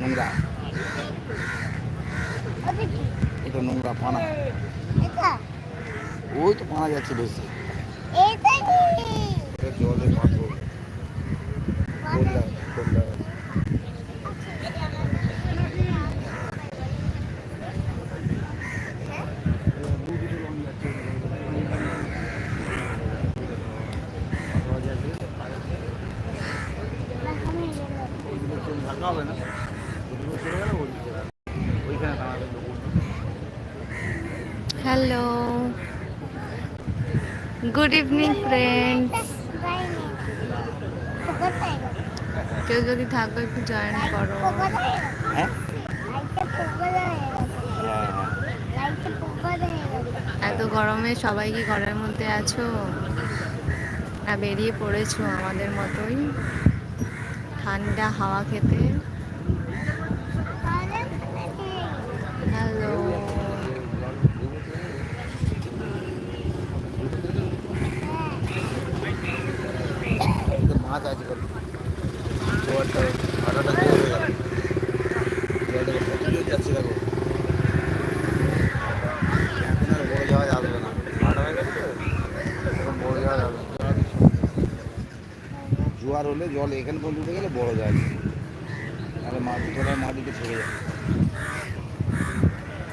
নোংরা এটা নোংরা পানা। ওই তো পানা যাচ্ছে বেশি। জলে পাথর। হবে না। হ্যালো। Good evening friends. কেউ যদি থাকো একটু জয়েন করো। হ্যাঁ? এত গরমে সবাই কি ঘরের মধ্যে আছো? না বেরিয়ে পড়েছো আমাদের মতোই। ঠান্ডা হাওয়া খেতে হ্যালো তো মাছ আছে কত জোয়ারটা ভাটাটা জোর হয়ে গেল জলটা কত জোর যাচ্ছে দেখো এখন আর বড় যাওয়া যাবে না ভাটা হয়ে গেছে তো এখন বড় যাওয়া যাবে না। জোয়ার হলে জল এখানে পর্যন্ত গেলে বড় যায় তাহলে মাটি তোলায় মাটিতে ছেড়ে যায়।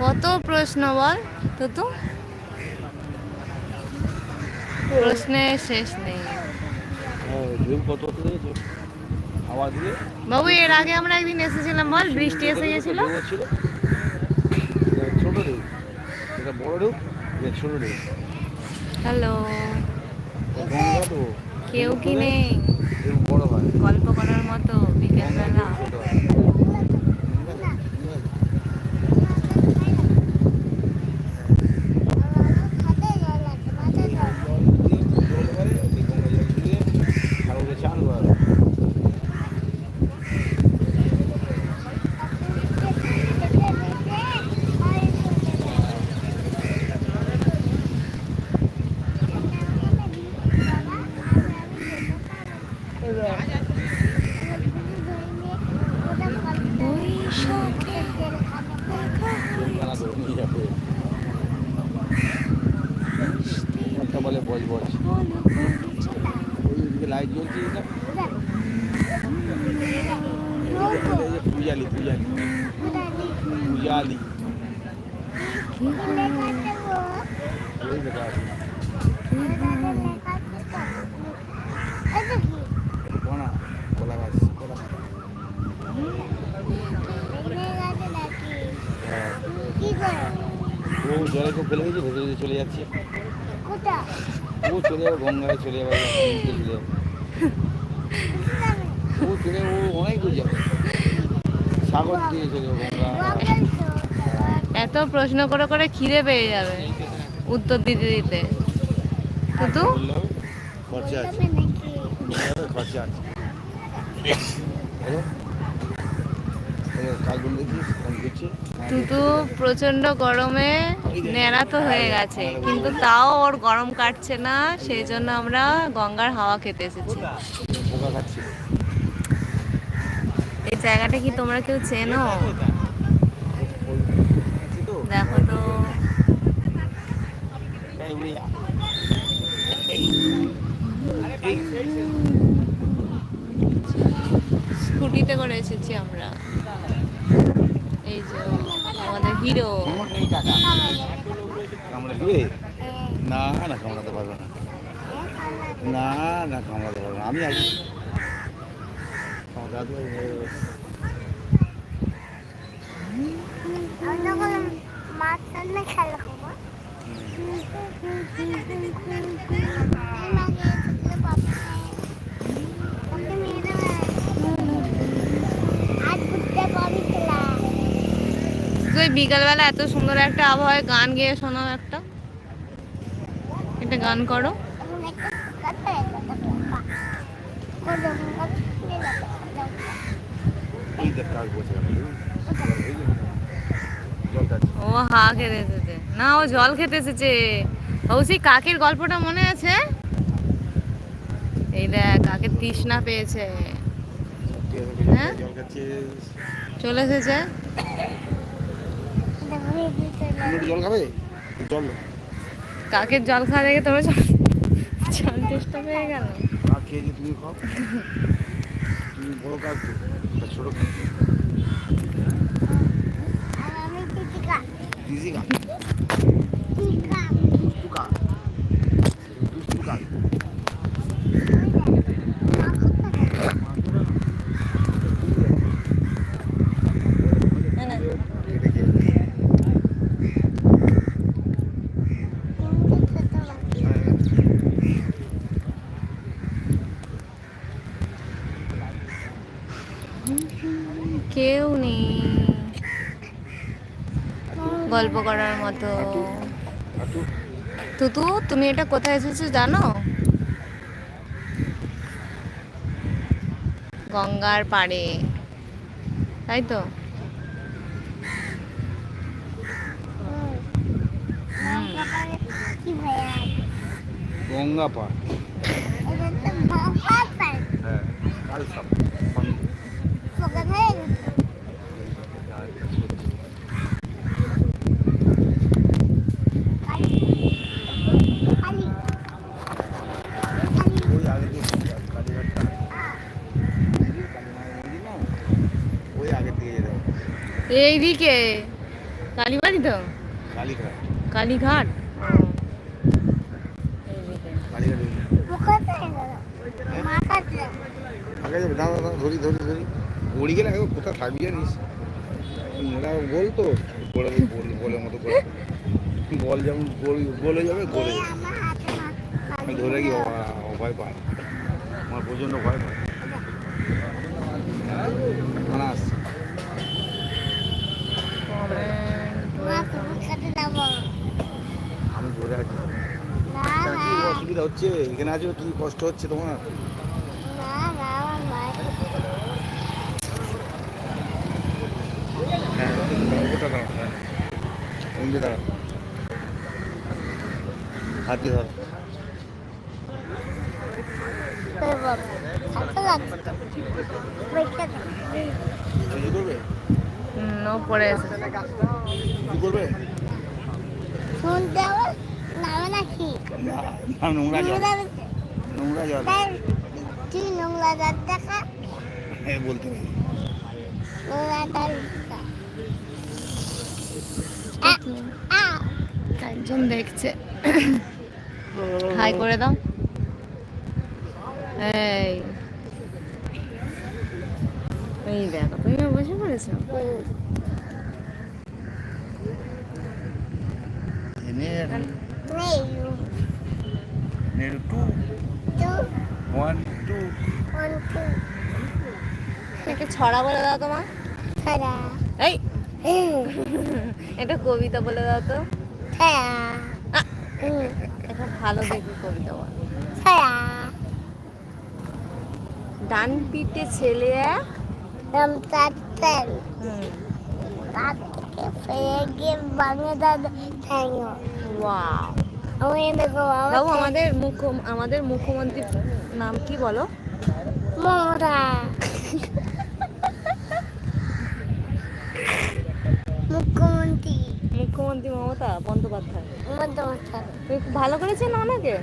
কত প্রশ্ন বল তো তো প্রশ্নের শেষ নেই। দিয়ে? বাবু এর আগে আমরা একদিন এসেছিলাম বল বৃষ্টি এসে গেছিল? ছোট ঢেউ। এটা বড় ঢেউ এটা ছোট ঢেউ। হ্যালো। কেউ কি নেই ঢেউ বড় হয় গল্প করার মতো বিকেলবেলা ছোট হয় চান করা খানা করে নিয়ে যাবে একটা বলে বজ বজ ওইদিকে লাইট জ্বলছে না এই যে পূজালি পূজালি পূজালি ওই দেখা আছে কোনা কলা গাছ কলা হ্যাঁ। ও জলে খুব ফেলে গেছে ভেতরে ভেতরে চলে যাচ্ছে ও চলে যাবে গঙ্গায় চলে যাবে চলে যাবে। ও চলে ও অনেক দূর যাবে। সাগর দিয়ে চলে যাবে এত প্রশ্ন করে করে খিদে পেয়ে যাবে উত্তর দিতে দিতে। খরচা আছে। খরচা আছে। তুতু প্রচণ্ড গরমে ন্যাড়া তো হয়ে গেছে কিন্তু তাও ওর গরম কাটছে না সেই জন্য আমরা গঙ্গার হাওয়া খেতে এসেছি। এই জায়গাটা কি তোমরা কেউ চেনো? দেখো তো। স্কুটিতে করে এসেছি আমরা। এই যে আমাদের হিরো আমার কামড়া দিবে? না না কামড়াতে পারবে না। না না কামড়াতে পারবে না। আমি আছি খেলা করব আজ ঘুরতে পারি খেলা তুই বিকালবেলা এত সুন্দর একটা আবহাওয়ায় গান গেয়ে শোনাও একটা। একটা গান করো। কাক। ও হা খেতে এসেছে। না, ও জল খেতে এসেছে। হৌসি, কাকের গল্পটা মনে আছে? এই দেখ কাকের তৃষ্ণা পেয়েছে। হ্যাঁ? চলে এসেছে দেখো এই দুটো তুমি একটু জল খাবে? জল কাকের জল খাওয়া দেখে তোমার জল জল তেষ্টা হয়ে গেল। কাক যদি তুমি খাও। তুমি বড় কাক ছোট কাক। কেউ নেই। গল্প করার মতো। তুতু তুমি এটা কোথায় এসেছ জানো? গঙ্গার পাড়ে। তাই তো? গঙ্গা পাড়। হ্যাঁ এইদিকে। কালীবাড়ি তো? কালীঘাট। কালীঘাট। হয়ে? গেল মা কাটলে আগে যাবে। দাঁড়া দাঁড়া ধরি ধরি ধরি। উড়ি গেলে একবার কোথাও থাকবি জানিস? ওরা গোল তো। গোলে গোল গোলের মতো করে। বল যেমন গোলে যাবে হাতে আমি ধরে কি ভয় পায়। আমার প্রচণ্ড ভয় পায়। আমি ধরে আছি অসুবিধা হচ্ছে এখানে আছে কি কষ্ট হচ্ছে তোমার না না আমার ভাই হ্যাঁ ওটা দাঁড়াও হ্যাঁ অমনি দাঁড়াও হাতে ধর তোর বাবা হাতে লাগছে বইটা দে কি করবে নো পড়ে এসেছে কি করবে শুনতে হবে নামে নাকি না না নোংরা জল নোংরা নোংরা জল তাই তুই নোংরা দাঁত দেখা হ্যাঁ বলতে পারি নোংরা দাঁত দেখা আ একজন দেখছে। হাই করে দাও। এই। এই দেখো তুমি বসে পড়েছো? ছড়া বলে দাও তোমার এই। এটা কবিতা বলে দাও তো। ছাড়া একটা ভালো দেখি কবিতা বল। ছাড়া ডান পিঠে ছেলে এক। আমাদের মুখ্য আমাদের মুখ্যমন্ত্রীর নাম কি বলো? মমতা মুখ্যমন্ত্রী মুখ্যমন্ত্রী মমতা বন্দ্যোপাধ্যায়। মমতা তুমি খুব ভালো করেছেন ওনাকে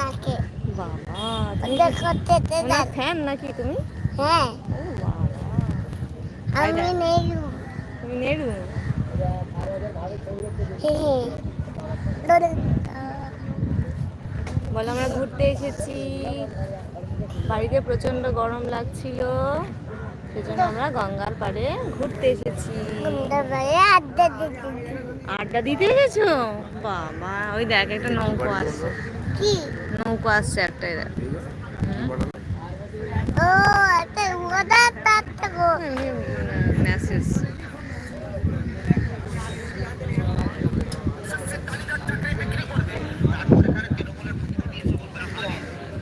নাকে বাবা করতে ফ্যান নাকি তুমি? হ্যাঁ। বাবা। আমি নেই তুমি বলো আমরা ঘুরতে এসেছি। বাড়িতে প্রচণ্ড গরম লাগছিল। সেজন্য আমরা গঙ্গার পাড়ে ঘুরতে এসেছি। আড্ডা দিতে গেছো এসেছ? বাবা ওই দেখ একটা নৌকো আসছে। কি? নৌকো আসছে একটা দেখ। ও একটা ওটা মেসেজ